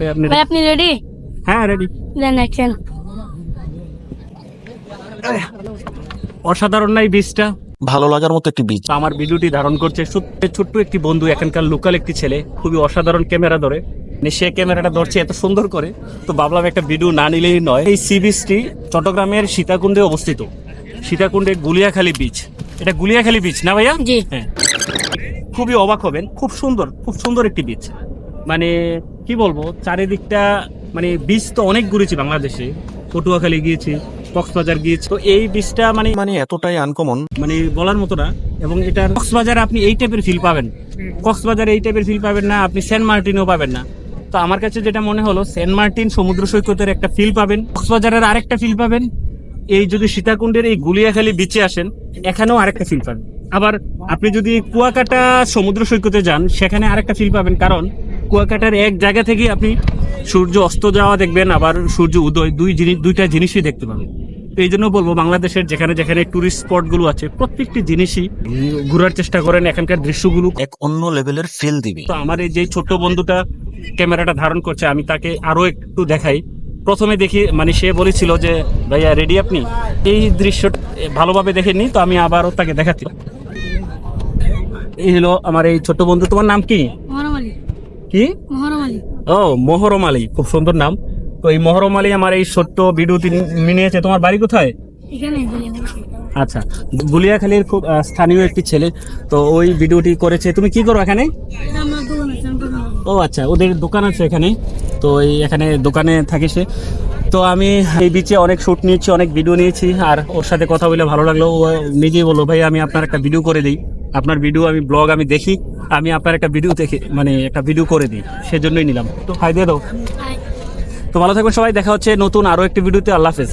ভাই, আপনি ভাই আপনি রেডি হ্যাঁ রেডি দেন অ্যাকশন অসাধারণ নাই বীজটা ভালো লাগার মতো একটি বীজ আমার ভিডিওটি ধারণ করছে সত্যি ছোট্ট একটি বন্ধু এখানকার লোকাল একটি ছেলে। খুবই অসাধারণ ক্যামেরা ধরে। মানে সে ক্যামেরাটা ধরছে এত সুন্দর করে। তো ভাবলাম একটা ভিডিও না নিলেই নয়। এই সি বিচটি চট্টগ্রামের সীতাকুণ্ডে অবস্থিত। সীতাকুণ্ডে গুলিয়াখালী বিচ এটা গুলিয়াখালী বিচ না ভাইয়া? জি। হ্যাঁ। খুবই অবাক হবেন। খুব সুন্দর খুব সুন্দর একটি বিচ মানে কি বলব চারিদিকটা মানে বিচ তো অনেক ঘুরেছি বাংলাদেশে। পটুয়াখালী গিয়েছি কক্সবাজার গিয়েছি। তো এই বিচটা মানে মানে এতটাই আনকমন মানে বলার মতো না। এবং এটা কক্সবাজার আপনি এই টাইপের ফিল পাবেন। কক্সবাজার এই টাইপের ফিল পাবেন না আপনি সেন্ট মার্টিনও পাবেন না। তো আমার কাছে যেটা মনে হলো সেন্ট মার্টিন সমুদ্র সৈকতের একটা ফিল পাবেন। কক্সবাজারের আরেকটা ফিল পাবেন এই যদি সীতাকুণ্ডের এই গুলিয়াখালী বিচে আসেন এখানেও আরেকটা ফিল পাবেন। আবার আপনি যদি কুয়াকাটা সমুদ্র সৈকতে যান সেখানে আরেকটা ফিল পাবেন। কারণ কুয়াকাটার এক জায়গা থেকেই আপনি সূর্য অস্ত যাওয়া দেখবেন আবার সূর্য উদয় দুই জিনিস দুইটা জিনিসই দেখতে পাবেন। তো এই জন্য বলব বাংলাদেশের যেখানে যেখানে টুরিস্ট স্পটগুলো আছে প্রত্যেকটি জিনিসই ঘোরার চেষ্টা করেন এখানকার দৃশ্যগুলো। এক অন্য লেভেলের ফিল দিবে। তো আমার এই যে ছোট্ট বন্ধুটা ক্যামেরাটা ধারণ করছে আমি তাকে আরও একটু দেখাই। প্রথমে দেখি মানে সে বলেছিল যে ভাইয়া রেডি আপনি? এই দৃশ্যটা ভালোভাবে দেখেননি তো আমি আবারও তাকে দেখাচ্ছি। এই হলো আমার এই ছোট্ট বন্ধু তোমার নাম কি? কি? ও মহরম আলী খুব সুন্দর নাম। তো এই মহরম আলী আমার এই ছোট্ট ভিডিওটি নিয়েছে তোমার বাড়ি কোথায়? আচ্ছা গুলিয়াখালীর খুব স্থানীয় একটি ছেলে। তো ওই ভিডিওটি করেছে। তুমি কি করো এখানে? ও আচ্ছা ওদের দোকান আছে এখানে। তো এই এখানে দোকানে থাকে সে। তো আমি এই বিচে অনেক শ্যুট নিয়েছি অনেক ভিডিও নিয়েছি। আর ওর সাথে কথা বলে ভালো লাগল। ও নিজেই বলল ভাই আমি আপনার একটা ভিডিও করে দিই। আপনার ভিডিও আমি ব্লগ আমি দেখি আমি আপনার একটা ভিডিও দেখে মানে একটা ভিডিও করে দিই। সেজন্যই নিলাম। তো হাই দিয়ে দাও। তো ভালো থাকবেন সবাই দেখা হচ্ছে নতুন আরও একটি ভিডিওতে আল্লাহ হাফেজ।